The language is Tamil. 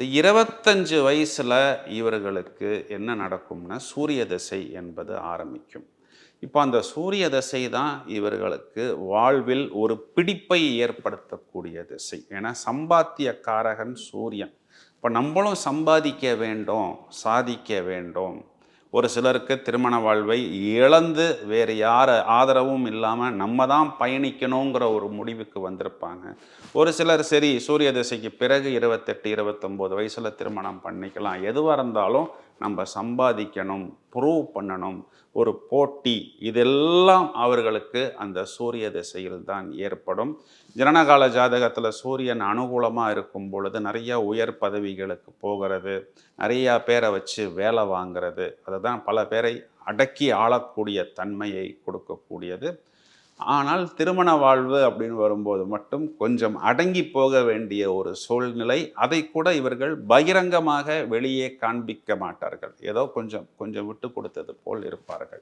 இந்த இருபத்தஞ்சு வயசில் இவர்களுக்கு என்ன நடக்கும்னா சூரிய தசை என்பது ஆரம்பிக்கும். இப்போ அந்த சூரிய தசை தான் இவர்களுக்கு வாழ்வில் ஒரு பிடிப்பை ஏற்படுத்தக்கூடிய திசை. ஏன்னா சம்பாத்தியக்காரகன் சூரியன். இப்போ நம்மளும் சம்பாதிக்க வேண்டும் சாதிக்க வேண்டும். ஒரு சிலருக்கு திருமண வாழ்வை இழந்து வேறு யார் ஆதரவும் இல்லாமல் நம்ம தான் பயணிக்கணுங்கிற ஒரு முடிவுக்கு வந்திருப்பாங்க. ஒரு சிலர் சரி சூரிய திசைக்கு பிறகு இருபத்தெட்டு இருபத்தொம்போது வயசில் திருமணம் பண்ணிக்கலாம். எதுவாக இருந்தாலும் நம்ம சம்பாதிக்கணும். ப்ரூவ் பண்ணணும். ஒரு போட்டி இதெல்லாம் அவர்களுக்கு அந்த சூரிய திசையில் தான் ஏற்படும். ஜனனகால ஜாதகத்தில் சூரியன் அனுகூலமாக இருக்கும் பொழுது நிறைய உயர் பதவிகளுக்கு போகிறது நிறையா பேரை வச்சு வேலை வாங்கிறது அதுதான் பல பேரை அடக்கி ஆளக்கூடிய தன்மையை கொடுக்கக்கூடியது. ஆனால் திருமண வாழ்வு அப்படின்னு வரும்போது மட்டும் கொஞ்சம் அடங்கி போக வேண்டிய ஒரு சூழ்நிலை. அதை கூட இவர்கள் பகிரங்கமாக வெளியே காண்பிக்க மாட்டார்கள். ஏதோ கொஞ்சம் கொஞ்சம் விட்டு கொடுத்தது போல் இருப்பார்கள்.